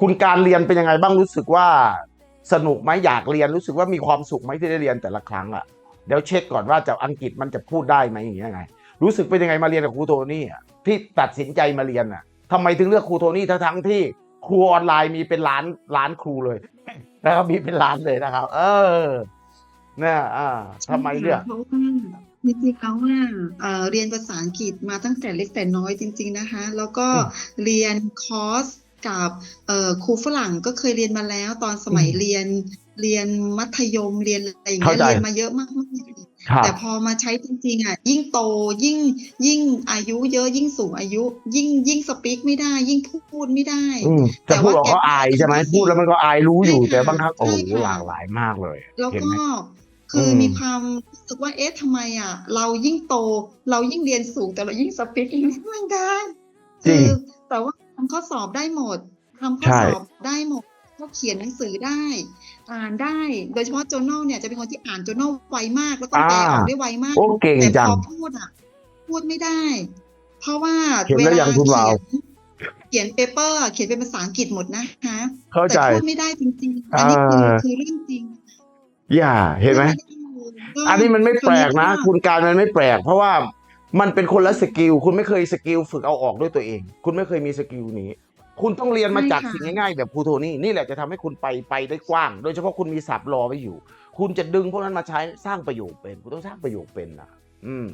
คุณการเรียนเป็นยังไงบ้างรู้สึกว่าสนุกไหมอยากเรียนรู้สึกว่ามีความสุขไหมที่ได้เรียนแต่ละครั้งอะเดี๋ยวเช็คก่อนว่าจะอังกฤษมันจะพูดได้ไหมอย่างเงี้ยไง รู้สึกเป็นยังไงมาเรียนกับครูโทนี่อะที่ตัดสินใจมาเรียนอะทำไมถึงเลือกครูโทนี่ทั้งทั้งๆที่ครูออนไลน์มีเป็นล้านล้านครูเลยนะครับมีเป็นล้านเลยนะครับ เออเนี่ยอ่าทำไมเลือกเพราะว่าจริงๆแล้วว่าเอ่อเรียนภาษาอังกฤษมาตั้งแต่เล็กแต่น้อยจริง ๆนะคะ แล้วก็อืมเรียนคอร์ส กับเอ่อครูฝรั่งก็เคยเรียนมาแล้ว ตอนสมัยอืมเรียนเรียนมัธยมเรียนอะไรอย่างเข้าเงี้ยใจเรียนมาเยอะมากๆครับแต่พอมาใช้จริงๆอะยิ่งโตยิ่งยิ่งอายุเยอะยิ่งสูงอายุ ยิ่งยิ่งสปีกไม่ได้ ยิ่งพูดไม่ได้อืมแต่จะพูดว่าออกก็อายใช่ไหมแกพูดแล้วมันก็อายรู้อยู่ใช่ค่ะแต่บางครั้งโอ้โหใช่ค่ะหลากหลายมากเลยแล้วเห็นก็ไหมคืออมมีความรู้สึกว่าเอ๊ะทำไมอะ เรายิ่งโต เรายิ่งเรียนสูงแต่เรายิ่งสปีกไม่ได้จริคืงอแต่ว่า ทำข้อสอบได้หมดทำข้อใช่สอบได้หมดก็เขียนหนังสือได้ อ่านได้ โดยเฉพาะ journal เนี่ยจะเป็นคนที่อ่าน journal ไวมาก แล้วก็แปลออกได้ไวมากโอ้เก่งแต่จัพงอพูดอะ พูดไม่ได้ เพราะว่าเห็นเวแล้วลายังคุณเขีวาวยนเขียนเปเปอร์เขียนเป็นภาษาอังกฤษหมดนะคะเข้าใจแต่พูดไม่ได้จริงๆ อันนี้คืออ่าคือเรื่องจริง อย่าเห็นไหมก็อันนี้มันไม่แปลกนะคคุณการมันไม่แปลก เพราะว่า มันเป็นคนละสกิล คุณไม่เคยสกิลฝึกเอาออกด้วยตัวเอง คุณไม่เคยมีสกิลนี้ คุณต้องเรียนมาจากสิ่งง่ายๆแบบครูโทนี่ นี่แหละจะทำให้คุณไปไปได้กว้าง โดยเฉพาะคุณมีศัพท์รอไว้อยู่ คุณจะดึงพวกนั้นมาใช้สร้างประโยคเป็น คุณต้องสร้างประโยคเป็นนะอืม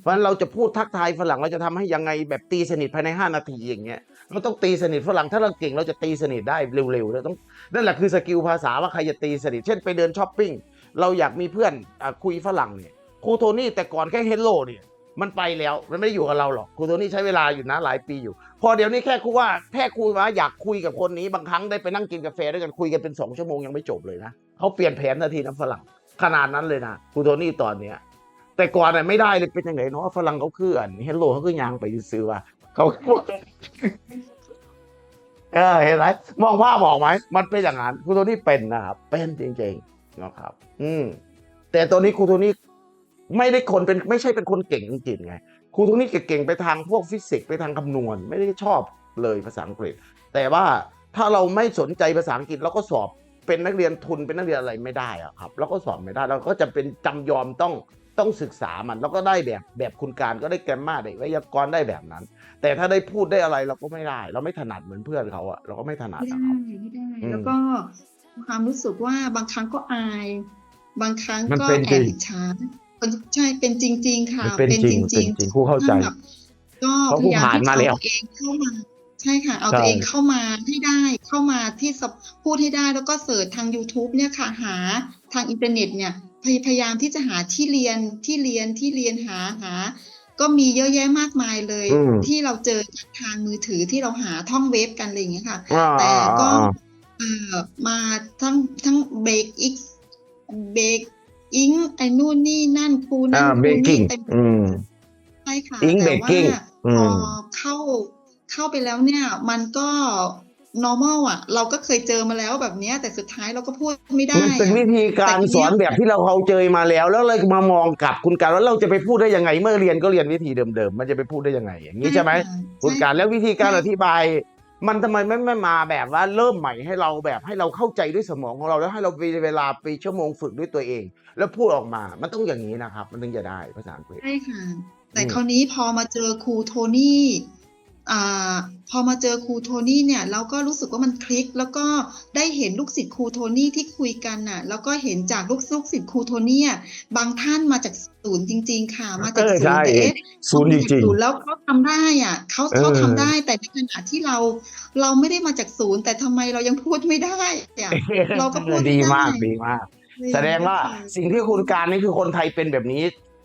เพราะฉะนั้นเราจะพูดทักทายฝรั่งเราจะทำให้ยังไงแบบตีสนิทภายใน 5 นาทีอย่างเงี้ยเราต้องตีสนิทฝรั่งถ้าเราเก่งเราจะตีสนิทได้เร็วๆเราต้องนั่นแหละคือสกิลภาษาว่าใครจะตีสนิทเช่นไปเดินช้อปปิ้งเราอยากมีเพื่อนอะคุยฝรั่งเนี่ยครูโทนี่แต่ก่อนแค่เฮลโลเนี่ย มันไปแล้วมันไม่ได้อยู่กับเราหรอกครูโทนี่ใช้เวลาอยู่นะหลายปีอยู่ พอเดี๋ยวนี้แค่ครูว่าแค่ครูว่าอยากคุยกับคนนี้บางครั้งได้ไปนั่งกินกาแฟด้วยกันคุยกันเป็นสองชั่วโมงยังไม่จบเลยนะเขาเปลี่ยนแผนทันทีนะฝรั่งขนาดนั้นเลยนะครูโทนี่ตอนเนี้ยแต่ก่อนน่ะไม่ได้เลยเป็นยังไงเนาะฝรั่งเขาคืออันเฮลโลเขาคือยางไปซื้อว่าเขาเออเห็นไหมมองภาพออกไหมมันเป็นอย่างนั้นครูโทนี่เป็นนะครับเป็นจริงๆนะครับ อืมแต่ตัวนี้ครูโทนี่ ไม่ได้คนเป็นไม่ใช่เป็นคนเก่งจริงๆไงครูโทนี่เก่งๆไปทางพวกฟิสิกส์ไปทางคำนวณ ไม่ได้ชอบเลยภาษาอังกฤษ แต่ว่าถ้าเราไม่สนใจภาษาอังกฤษเราก็สอบเป็นนักเรียนทุนเป็นนักเรียนอะไรไม่ได้อะครับเราก็สอบไม่ได้เราก็จะเป็นจำยอมต้องต้องศึกษามัน แล้วก็ได้แบบแบบคุณการก็ได้แกรมมาได้ไวยากรณ์ได้แบบนั้น แต่ถ้าได้พูดได้อะไรเราก็ไม่ได้ เราไม่ถนัดเหมือนเพื่อนเขาอะเราก็ไม่ถนัดไม่นะได้ครับไม่ได้อืมแล้วก็ความรู้สึกว่าบางครั้งก็อาย บางครั้งมันก็เป็นแอจริบงอิจฉา ใช่เป็นจริง ๆ ค่ะมันเป็นจริงเป็นจริงครูเข้าใจแบบก็เพราะพครูยายามผ่านที่มาจะแล้เอาวตัวเองเข้ามาใช่ค่ะ เอาใช่ตัวเองเข้ามาให้ได้เข้ามาที่สะพูดให้ได้แล้วก็เสิร์ชทาง YouTube เนี่ยค่ะหาทางอินเทอร์เน็ตเนี่ยพยพยายามที่จะหาที่เรียนที่เรียนที่เรียนหาหา ก็มีเยอะแยะมากมายเลยอืมที่เราเจอทางมือถือที่เราหาท่องเว็บกันอะไรอย่างเงี้ยค่ะอ่าแต่ก็อ่าเอ่อมาทั้งทั้งเบรกอีกเบรก อิงไอ้นู่นนี่นั่นครูนั่อ่านคเบรูกนี่กิ้งเต็มอืมใช่ค่ะ Ink แต่ว่า baking อืพมอเข้าเข้าไปแล้วเนี่ย มันก็ normal อะ เราก็เคยเจอมาแล้วแบบเนี้ยแต่สุดท้ายเราก็พูดไม่ได้ มันเป็นอะวิธีการสอนแบบที่เราเขาเจอมาแล้ว แล้วเลยมามองกลับคุณการว่าเราจะไปพูดได้ยังไง เมื่อเรียนก็เรียนวิธีเดิมๆ มันจะไปพูดได้ยังไง อย่างนี้ใช่ไหมค่ะคุณการแล้ววิธีการใช่อธิบาย มันทำไมไม่ไม่มาแบบว่าเริ่มใหม่ให้เราแบบให้เราเข้าใจด้วยสมองของเรา แล้วให้เรามีเวลาไปชั่วโมงฝึกด้วยตัวเอง แล้วพูดออกมา มันต้องอย่างนี้นะครับ มันถึงจะได้ภาษาอังกฤษ ใช่ค่ะ แต่อืมคราวนี้พอมาเจอครูโทนี่ อ่าพอมาเจอครูโทนี่เนี่ยเราก็รู้สึกว่ามันคลิก แล้วก็ได้เห็นลูกศิษย์ครูโทนี่ที่คุยกันน่ะ แล้วก็เห็นจากลูกลูกศิษย์ครูโทนี่อะบางท่านมาจากศูนย์จริง ๆ ค่ะ มาจากเออศูนใช่ย์แต่เอ๊ะศูนย์จริงศูนย์แล้วเขาทำได้อะเขาเออเขาทำได้ แต่ในขณะที่เรา เราไม่ได้มาจากศูนย์ แต่ทำไมเรายังพูดไม่ได้อะๆเราก็พูดไม่ดีได้มากดีมาก แสดงว่าสิ่งที่คุณการนี่คือคนไทยเป็นแบบนี้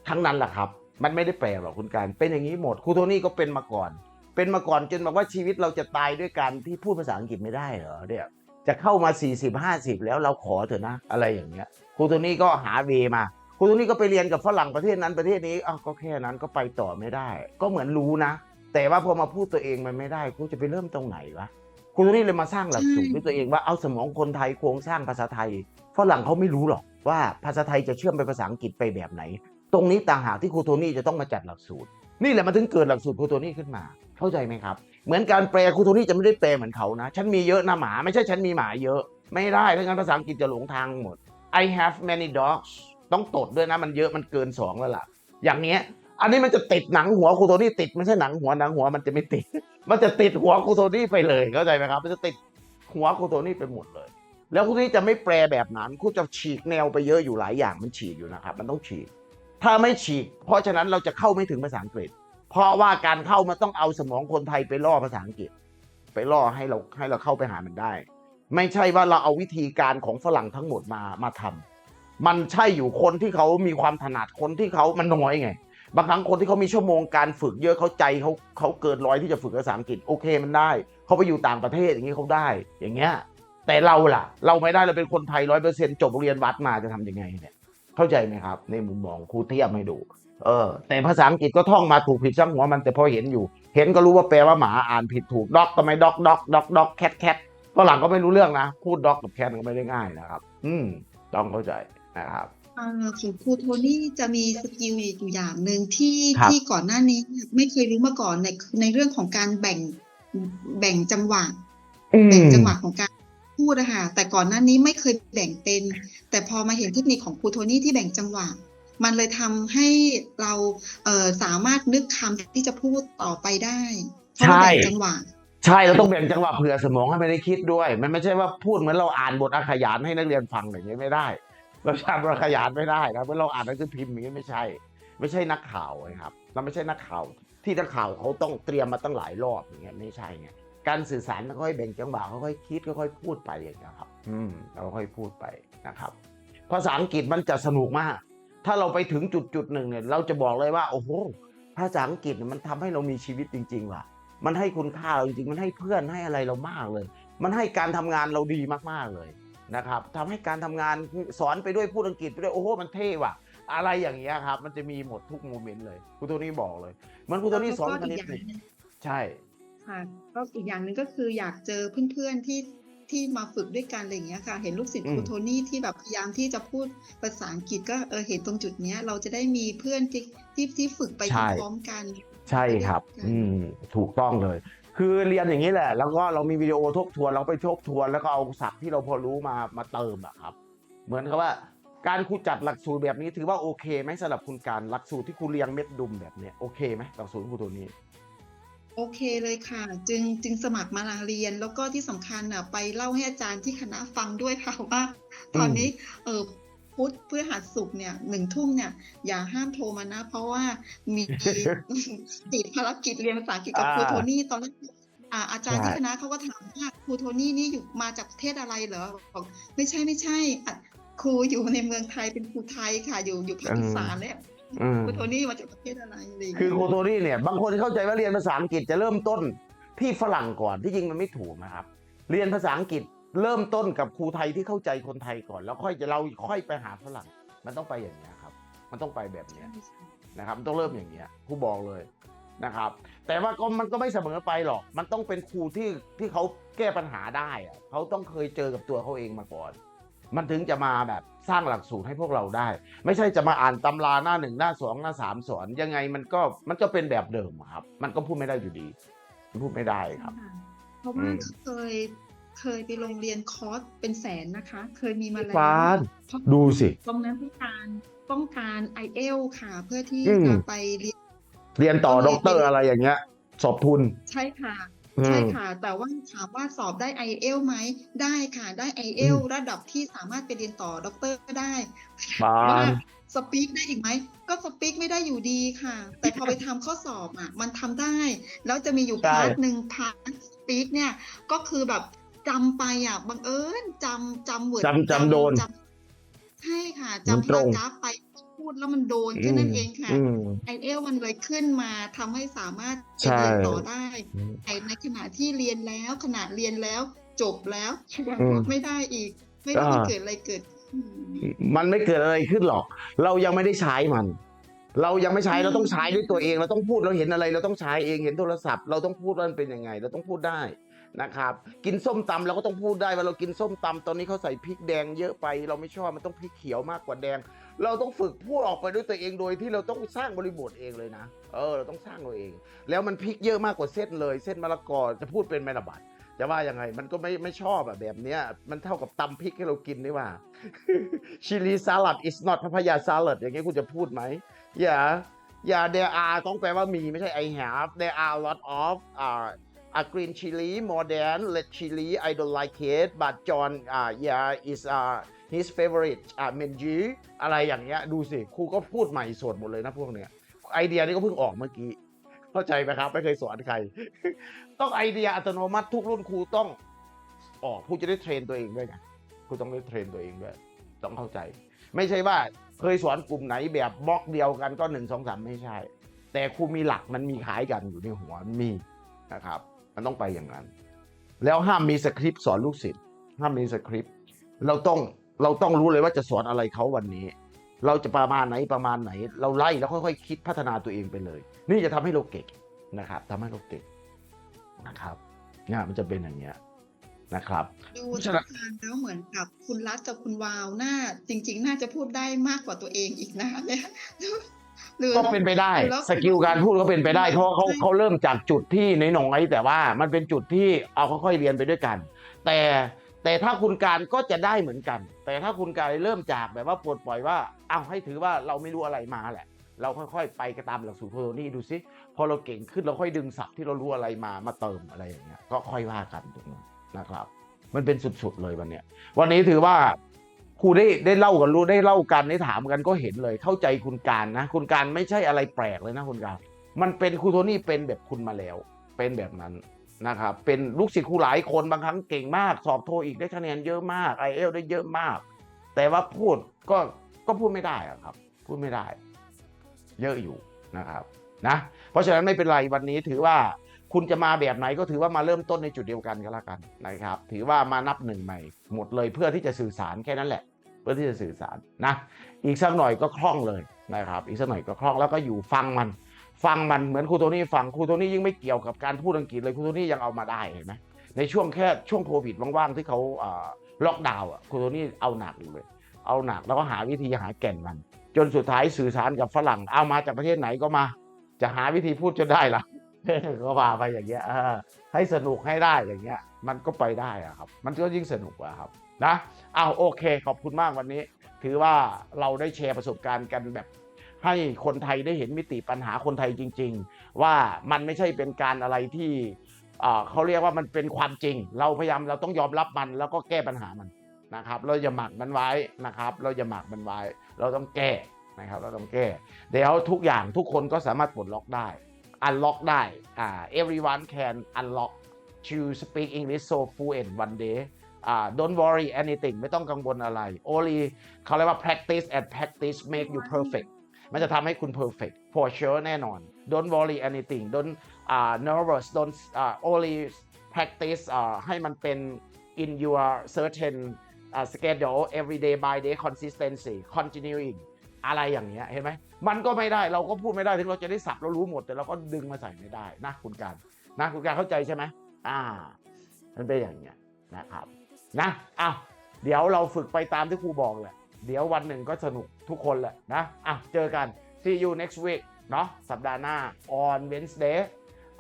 ทั้งนั้นแหละครับ มันไม่ได้แปลกหรอกคุณการเป็นอย่างนี้หมดครูโทนี่ก็เป็นมาก่อน เป็นมาก่อนจนบอกว่าชีวิตเราจะตายด้วยการที่พูดภาษาอังกฤษไม่ได้เหรอเนี่ยจะเข้ามา 40 50 แล้วเราขอเถอะนะ อะไรอย่างเงี้ยครูโทนี่ก็หาเวมาครูโทนี่ก็ไปเรียนกับฝรั่งประเทศนั้นประเทศนี้อ้าวก็แค่นั้นก็ไปต่อไม่ได้ ก็เหมือนรู้นะ แต่ว่าพอมาพูดตัวเองมันไม่ได้ครูจะไปเริ่มตรงไหนวะครูโทนี่เลยมาสร้างหลักสูตรด้วยตัวเองว่าเอาสมองคนไทยโครงสร้างภาษาไทยฝรั่งเขาไม่รู้หรอกว่าภาษาไทยจะเชื่อมไปภาษาอังกฤษไปแบบไหน ตรงนี้ต่างหากที่ครูโทนี่จะต้องมาจัดหลักสูตร นี่แหละมันถึงเกิดหลักสูตรครูโทนี่ขึ้นมา เข้าใจไหมครับ เหมือนการแปลครูโทนี่จะไม่ได้แปลเหมือนเขานะ ฉันมีเยอะนะหมา ไม่ใช่ฉันมีหมาเยอะ ไม่ได้ถ้างั้นภาษาอังกฤษจะหลงทางหมด I have many dogs ต้องตดด้วยนะมันเยอะมันเกินสองแล้วล่ะ อย่างเนี้ย อันนี้มันจะติดหนังหัวครูโทนี่ติดไม่ใช่หนังหัวหนังหัวมันจะไม่ติด มันจะติดหัวครูโทนี่ไปเลยเข้าใจไหมครับ มันจะติดหัวครูโทนี่ไปหมดเลย แล้วครูโทนี่จะไม่แปลแบบนั้นครูจะฉีกแนวไปเยอะอยู่หลายอย่างมันฉีกอยู่นะครับมันต้องฉีก ถ้าไม่ฉีก เพราะฉะนั้นเราจะเข้าไม่ถึงภาษาอังกฤษ เพราะว่าการเข้ามันต้องเอาสมองคนไทยไปล่อภาษาอังกฤษ ไปล่อให้เราให้เราเข้าไปหามันได้ ไม่ใช่ว่าเราเอาวิธีการของฝรั่งทั้งหมดมามาทำมันใช่อยู่คนที่เขามีความถนัดคนที่เขามันน้อยไง บางครั้งคนที่เขามีชั่วโมงการฝึกเยอะเขาใจเขาเขาเกินร้อยที่จะฝึกภาษาอังกฤษโอเคมันได้เขาไปอยู่ต่างประเทศอย่างนี้เขาได้อย่างเงี้ยแต่เราล่ะ เราไม่ได้เราเป็นคนไทยร้อยเปอร์เซ็นต์จบเรียนวัดมาจะทำยังไงเนี่ยเข้าใจไหมครับ ในมุมมองครูเทียบให้ดู เออแต่ภาษาอังกฤษก็ท่องมาถูกผิดช่างหัวมันแต่พอเห็นอยู่ เห็นก็รู้ว่าแปลว่าหมาอ่านผิดถูกด็อกทำไมด็อกด็อกด็อกด็อกแคทแคทฝรั่งก็ไม่รู้เรื่องนะ พูดด็อกกับแคทก็ไม่ได้ง่ายนะครับ อืมต้องเข้าใจนะครับอ่าของครูโทนี่จะมีสกิลอยู่อย่างหนึ่งที่ครับที่ก่อนหน้านี้ไม่เคยรู้มาก่อนในในเรื่องของการแบ่งแบ่งจังหวะแบ่งจังหวะของการพูดอะค่ะแต่ก่อนหน้านี้ไม่เคยแบ่งเป็น แต่พอมาเห็นเทคนิคของครูโทนี่ที่แบ่งจังหวะ มันเลยทำให้เราเอ่อสามารถนึกคำที่จะพูดต่อไปได้เพราะเราแบ่งจังหวะใช่เราต้องแบ่งจังหวะเผื่อสมองให้ไม่ได้คิดด้วย มันไม่ใช่ว่าพูดเหมือนเราอ่านบทอาขยานให้นักเรียนฟังอย่างนี้ไม่ได้ เราอ่านบทอาขยานไม่ได้นะเพราะเราอ่านหนังสือพิมพ์อย่างนี้ไม่ใช่ ไม่ใช่นักข่าวนะครับ เราไม่ใช่นักข่าว ที่นักข่าวเขาต้องเตรียมมาตั้งหลายรอบอย่างเงี้ยไม่ใช่ไงการสื่อสารค่อยๆแบ่งจังหวะค่อยๆคิดค่อยๆพูดไปอย่างเงี้ยครับ อืมเราค่อยๆพูดไปนะครับ ภาษาอังกฤษมันจะสนุกมาก ถ้าเราไปถึงจุดจุดๆหนึ่งเนี่ยเราจะบอกเลยว่า โอ้โหภาษาอังกฤษเนี่ยมันทำให้เรามีชีวิตจริงๆว่ะ มันให้คุณค่าเราจริงๆมันให้เพื่อนให้อะไรเรามากเลย มันให้การทำงานเราดีมากๆเลยนะครับทำให้การทำงานสอนไปด้วยพูดอังกฤษไปด้วยโอ้โหมันเท่ว่ะ อะไรอย่างเงี้ยครับ มันจะมีหมดทุกโมเมนต์เลยครูโทนี่บอกเลยเหมันครูโทนี่สอนคณิตเนี่ยใช่ค่ะก็อีกอย่างหนึ่งก็คืออยากเจอเพื่อนๆที่ ที่มาฝึกด้วยกันอะไรอย่างเงี้ยค่ะ เห็นลูกศิษย์อืคมรูโทนี่ที่แบบพยายามที่จะพูดภาษาอังกฤษก็เออเห็นตรงจุดเนี้ย เราจะได้มีเพื่อนที่ที่ที่ฝึกไปพร้อมๆกัน ใช่ครับ อืมถูกต้องเลย คือเรียนอย่างนี้แหละ แล้วก็เรามีวิดีโอทบทวนเราไปทบทวนแล้วก็เอาศัพท์ที่เราพอรู้มามาเติมอะครับ เหมือนกับว่าการครูจัดหลักสูตรแบบนี้ถือว่าโอเคไหมสำหรับคุณการหลักสูตรที่ครูเรียงเม็ดดุมแบบเนี้ยโอเคไหมหลักสูตรครูตัวนี้ โอเคเลยค่ะ จึงจึงสมัครมาเรียน แล้วก็ที่สำคัญอะไปเล่าให้อาจารย์ที่คณะฟังด้วยค่ะว่า ตอนนี้เออพุธพฤหัสศุกร์เนี่ยหนึ่งทุ่มเนี่ย อย่าห้ามโทรมานะ เพราะว่ามีติดภารกิจเรียนภาษาอังกฤษกับอ่าครูโทนี่ตอนแรกอ่าอาจารย์ใช่ที่คณะเขาก็ถามว่าครูโทนี่นี่อยู่มาจากประเทศอะไรเหรอบอกไม่ใช่ไม่ใช่อะครูอยู่ในเมืองไทยเป็นครูไทยค่ะ อยู่อยู่ภาคอีสานเนี่ย อืมครูโทนี่มาจากประเทศอะไรอะไรอย่างคือเงี้ยโคโทนี่เนี่ยบางคนเข้าใจว่าเรียนภาษาอังกฤษจะเริ่มต้นที่ฝรั่งก่อนที่จริงมันไม่ถูกนะครับ เรียนภาษาอังกฤษเริ่มต้นกับครูไทยที่เข้าใจคนไทยก่อน แล้วค่อยจะเราค่อยไปหาฝรั่ง มันต้องไปอย่างนี้ยครับ มันต้องไปแบบเนี้ยนะครับมันต้องเริ่มอย่างเนี้ยครูบอกเลยนะครับ แต่ว่าก็มันก็ไม่เสมอไปหรอก มันต้องเป็นครูที่ที่เขาแก้ปัญหาได้อะเขาต้องเคยเจอกับตัวเขาเองมาก่อน มันถึงจะมาแบบสร้างหลักสูตรให้พวกเราได้ ไม่ใช่จะมาอ่านตำราหน้าหนึ่งหน้าสองหน้าสามสอน ยังไงมันก็มันก็เป็นแบบเดิมอะครับ มันก็พูดไม่ได้อยู่ดีมันพูดไม่ได้ครับค่ะเพราะอืว่ามเคยเคยไปโรงเรียนคอร์สเป็นแสนนะคะ เคยมีมาแล้วฟานเพราะดูสิตรงนั้นต้องการต้องการไอเอลค่ะ เพื่อที่อืมจะไปเรียน เรียนต่อด็อกเตอร์อะไรอย่างเงี้ย สอบทุน ใช่ค่ะอืม ใช่ค่ะ แต่ว่าถามว่าสอบได้ไอเอลไหมได้ค่ะได้ไอเอลอืมระดับที่สามารถไปเรียนต่อด็อกเตอร์ก็ได้ปาว่านสปีกได้อีกไหมก็สปีกไม่ได้อยู่ดีค่ะ แต่พอไปทำข้อสอบอะ มันทำได้ แล้วจะมีอยู่ใช่พาร์ทหนึ่งพาร์ทสปีกเนี่ยก็คือแบบจำไปอะบังเอิญจำจำเวิร์ดจำจำโดนใช่ค่ะมันจำตรพางราฟไปพู ดแล้วมันโดนแค่นั้นเองค่ะอืมไอเอลมันเลยขึ้นมาทำให้สามารถใช่ไปเรียนต่อได้อืมในในขณะที่เรียนแล้วขณะเรียนแล้วจบแล้วยังอืมพูดไม่ได้อีก ไม่รู้อ่ามันเกิดอะไรเกิดขึ้นมันไม่เกิดอะไรขึ้นหรอก เรายังไม่ได้ใช้มัน เรายังไม่ใช้อืมเราต้องใช้ด้วยตัวเอง เราต้องพูดเราเห็นอะไร เราต้องใช้เองเห็นโทรศัพท์ เราต้องพูดว่ามันเป็นยังไง เราต้องพูดได้ นะครับ กินส้มตำเราก็ต้องพูดได้ว่าเรากินส้มตำตอนนี้เขาใส่พริกแดงเยอะไป เราไม่ชอบมันต้องพริกเขียวมากกว่าแดง เราต้องฝึกพูดออกไปด้วยตัวเองโดยที่เราต้องสร้างบริบทเองเลยนะ เออ เราต้องสร้างเราเอง แล้วมันพริกเยอะมากกว่าเส้นเลย เส้นมะละกอจะพูดเป็นไหมล่ะบัดจะว่ายังไงมันก็ไม่ไม่ชอบอะแบบเนี้ยมันเท่ากับตำพริกให้เรากินนี่ว่าชิลีสลัด is not พัพยาสลัดอย่างเงี้ยคุณจะพูดไหมอย่าอย่า there are ต้องแปลว่ามีไม่ใช่ I have there are lot of uh a green chili more than red chili I don't like it but John uh yeah is uh his favorite อะเมนจีอะไรอย่างเงี้ยดูสิครูก็พูดใหม่สดหมดเลยนะพวกเนี้ยไอเดียนี้ก็เพิ่งออกเมื่อกี้ เข้าใจไหมครับ ไม่เคยสอนใคร ต้องไอเดียอัตโนมัติทุกรุ่นครูต้องออกครูจะได้เทรนตัวเองด้วยไงครูต้องได้เทรนตัวเองด้วยต้องเข้าใจ ไม่ใช่ว่าเคยสอนกลุ่มไหนแบบบล็อกเดียวกันก็หนึ่งสองสามไม่ใช่ แต่ครูมีหลักมันมีขายกันอยู่ในหัวมันมีนะครับ มันต้องไปอย่างนั้น แล้วห้ามมีสคริปต์สอนลูกศิษย์ห้ามมีสคริปต์เราต้องเราต้องรู้เลยว่าจะสอนอะไรเขาวันนี้ เราจะประมาณไหนประมาณไหน เราไล่แล้วค่อยๆคิดพัฒนาตัวเองไปเลย นี่จะทำให้เราเก่งนะครับทำให้เราเก่งนะครับเนี่ยมันจะเป็นอย่างเงี้ยนะครับดูเพราะท่าฉะนั้นทางแล้วเหมือนกับคุณรัฐกับคุณวาวน่าจริง ๆ น่าจะพูดได้มากกว่าตัวเองอีกนะเนี่ย หรือก็เป็นไปได้แล้วสกิลการพูดก็เป็นไปได้ เพราะเขาใช่ เขาเริ่มจากจุดที่น้อยๆแต่ว่ามันเป็นจุดที่เอาค่อยๆเรียนไปด้วยกัน แต่แต่ถ้าคุณการก็จะได้เหมือนกัน แต่ถ้าคุณการเริ่มจากแบบว่าปลดปล่อยว่าเอาให้ถือว่าเราไม่รู้อะไรมาแหละ เราค่อยๆ ไปกระตามหลักสูตรโพโลนี่ดูซิพอเราเก่งขึ้นเราค่อยดึงศัพท์ที่เรารู้อะไรมามาเติมอะไรอย่างเงี้ยก็ค่อยว่ากันตรงนั้นนะครับ มันเป็นสุดๆเลยวันเนี้ยวันนี้ถือว่า ครูได้ได้เล่ากันรู้ได้เล่ากันได้ถามกันก็เห็นเลย เข้าใจคุณการนะ คุณการไม่ใช่อะไรแปลกเลยนะคุณการ มันเป็นครูโทนี่เป็นแบบคุณมาแล้ว เป็นแบบนั้นนะครับเป็นลูกศิษย์ครูหลายคนบางครั้งเก่งมาก สอบโทอีกได้คะแนนเยอะมากไอเอลได้เยอะมาก แต่ว่าพูดก็ก็พูดไม่ได้อะครับ พูดไม่ได้ เยอะอยู่นะครับนะ เพราะฉะนั้นไม่เป็นไรวันนี้ถือว่า คุณจะมาแบบไหนก็ถือว่ามาเริ่มต้นในจุดเดียวกันก็แล้วกันนะครับ ถือว่ามานับหนึ่งใหม่ หมดเลยเพื่อที่จะสื่อสารแค่นั้นแหละ เพื่อที่จะสื่อสารนะ อีกสักหน่อยก็คล่องเลยนะครับ อีกสักหน่อยก็คล่องแล้วก็อยู่ฟังมัน ฟังมันเหมือนครูโทนี่ฟังครูโทนี่ยิ่งไม่เกี่ยวกับการพูดอังกฤษเลยครูโทนี่ยังเอามาได้เห็นไหมในช่วงแค่ช่วงโควิดว่างๆที่เขาล็อกดาวน์ครูโทนี่เอาหนักเลย เอาหนักแล้วก็หาวิธีหาแก่นมัน จนสุดท้ายสื่อสารกับฝรั่งเอามาจากประเทศไหนก็มา จะหาวิธีพูดจนได้ละ ก็ว่าไปอย่างเงี้ยให้สนุกให้ได้อย่างเงี้ย มันก็ไปได้อะครับ มันก็ยิ่งสนุกอะครับนะเอาโอเค ขอบคุณมากวันนี้ ถือว่าเราได้แชร์ประสบการณ์กันแบบ ให้คนไทยได้เห็นมิติปัญหาคนไทยจริง ๆ ว่ามันไม่ใช่เป็นการอะไรที่เอ่อเขาเรียกว่ามันเป็นความจริง เราพยายามเราต้องยอมรับมันแล้วก็แก้ปัญหามันนะครับ เราอย่าหมักมันไว้นะครับ เราอย่าหมักมันไว้ เราต้องแก้นะครับ เราต้องแก้ เดี๋ยวทุกอย่างทุกคนก็สามารถปลดล็อกได้ unlock ได้อ่า everyone can unlock to speak English so fluent one day อ่า don't worry anything ไม่ต้องกังวลอะไร only เขาเรียกว่า practice and practice make you perfect มันจะทำให้คุณ perfect for sure แน่นอน don't worry anything don't uh, nervous don't uh, only practice uh, ให้มันเป็น in your certain uh, schedule every day by day consistency continuing อะไรอย่างเงี้ยเห็นไหมมันก็ไม่ได้เราก็พูดไม่ได้ถึงเราจะได้สับเรารู้หมด แต่เราก็ดึงมาใส่ไม่ได้นะคุณการนะคุณการเข้าใจใช่ไหมอ่า มันเป็นอย่างเงี้ยนะครับนะอ้าวเดี๋ยวเราฝึกไปตามที่ครูบอกแหละเดี๋ยววันหนึ่งก็สนุกทุกคนแหละนะอะเจอกัน see you next week เนาะสัปดาห์หน้า on Wednesday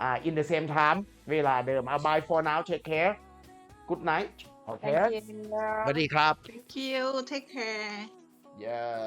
อ่า in the same time เวลาเดิมอะ bye for now take care good night โอเค Thank you. สวัสดีครับ Thank you take care yeah